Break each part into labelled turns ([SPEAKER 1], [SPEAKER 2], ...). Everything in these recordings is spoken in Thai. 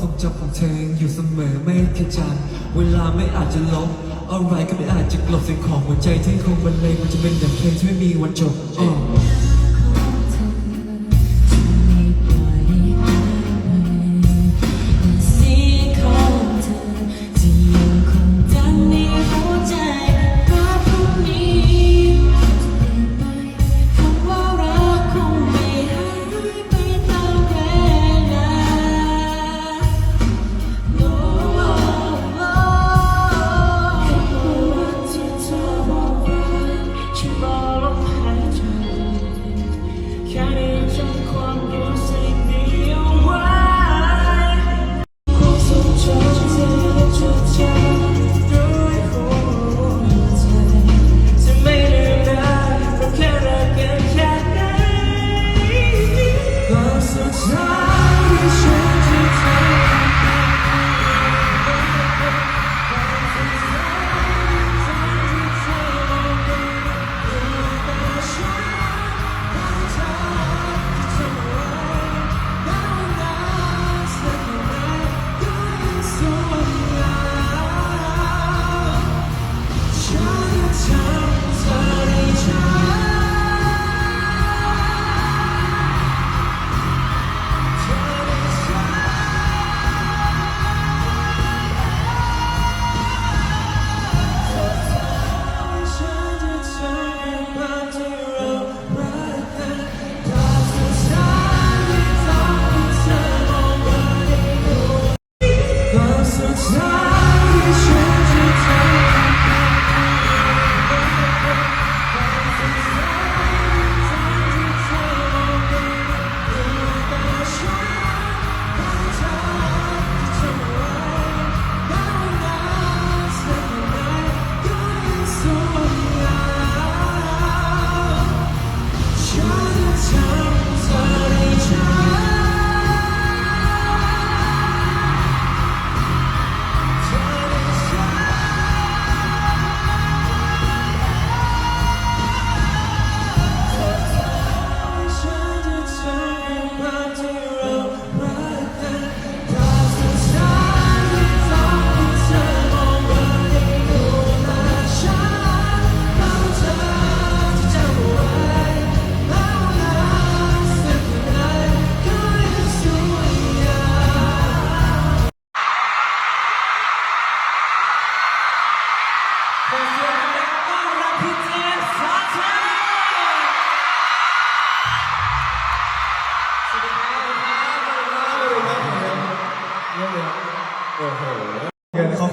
[SPEAKER 1] ทรงจำของเธออยู่เสมอไม่เคยจางเวลาไม่อาจจะลบอะไรก็ไม่อาจจะกลบสิ่งของหัวใจที่คงบรรเลงมันจะเป็นอย่างเพลงที่ไม่มีวันจบ
[SPEAKER 2] คว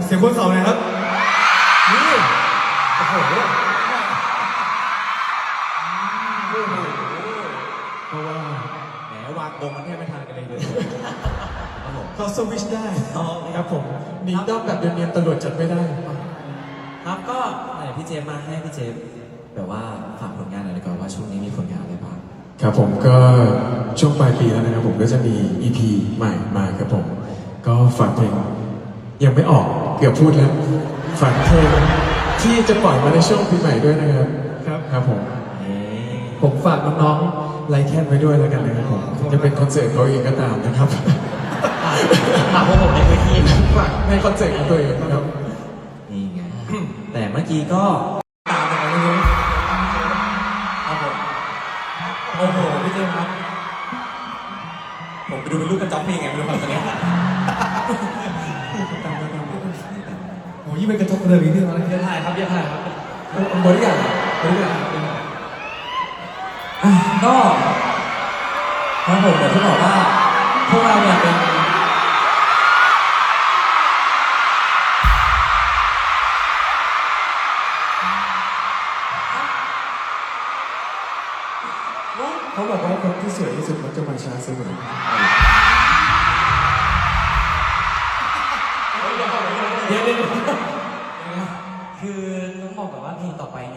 [SPEAKER 2] เดี๋ยวขอเสียงบ
[SPEAKER 3] นเสาหน่อยครับ นี่ โอ้โหเพราะว่า
[SPEAKER 4] แหมวางวงมันแทบไม่ทันกันเลยเลยครับผม
[SPEAKER 3] เขาสวิชได้
[SPEAKER 4] อ๋อ
[SPEAKER 3] ครับผมหนีด้อมแบบเนียนๆตำรวจจับไม่ได้
[SPEAKER 4] ครับก็ไหนพี่เจมส์มาให้พี่เจมส์แบบว่าฝากผลงานหน่อยดีกว่าว่าช่วงนี้มีผลงานอะไรบ้าง
[SPEAKER 3] ครับผมก็ช่วงปลายปีแล้วนะครับผมก็จะมี EP ใหม่มาครับผม ก็ฝากเพลง ยังไม่ออกเกือบพูดแล้วฝากเพลงที่จะปล่อยมาในช่วงปีใหม่ด้วยนะครับครับครับผมผมฝากน้องๆไลแคนไว้ด้วยแล้วกันนะครับผมจะเป็นคอนเสิร์ตเขาเองก็ตามนะครับ
[SPEAKER 4] ถามพวกผมในพื้นที่
[SPEAKER 3] ฝากในคอนเสิร์ตของตัวเองนะครับ
[SPEAKER 4] นี่ไงแต่เมื่อกี้ก็
[SPEAKER 3] ตามมาเลย
[SPEAKER 4] ครับผมโอ้โหพี่เจมส์ครับผมไปดูเป็นรูปกระจอกเพลงไงไม่รู้ครับตอนนี้
[SPEAKER 3] ยิ่งเป็นกระทบเลยอีกเรื่องอะไร
[SPEAKER 4] เยวถ่ายครับเยวถ่ายครับ
[SPEAKER 3] บริการบริการ
[SPEAKER 4] อะก็ครับผมเดี๋ยวที่บอกว่าพวกเราเนี่ยเป็น
[SPEAKER 3] เขาบอกว่าคนที่สวยที่สุดมันจะมาช้าเสมอ
[SPEAKER 4] เพลงต่อไปเนี่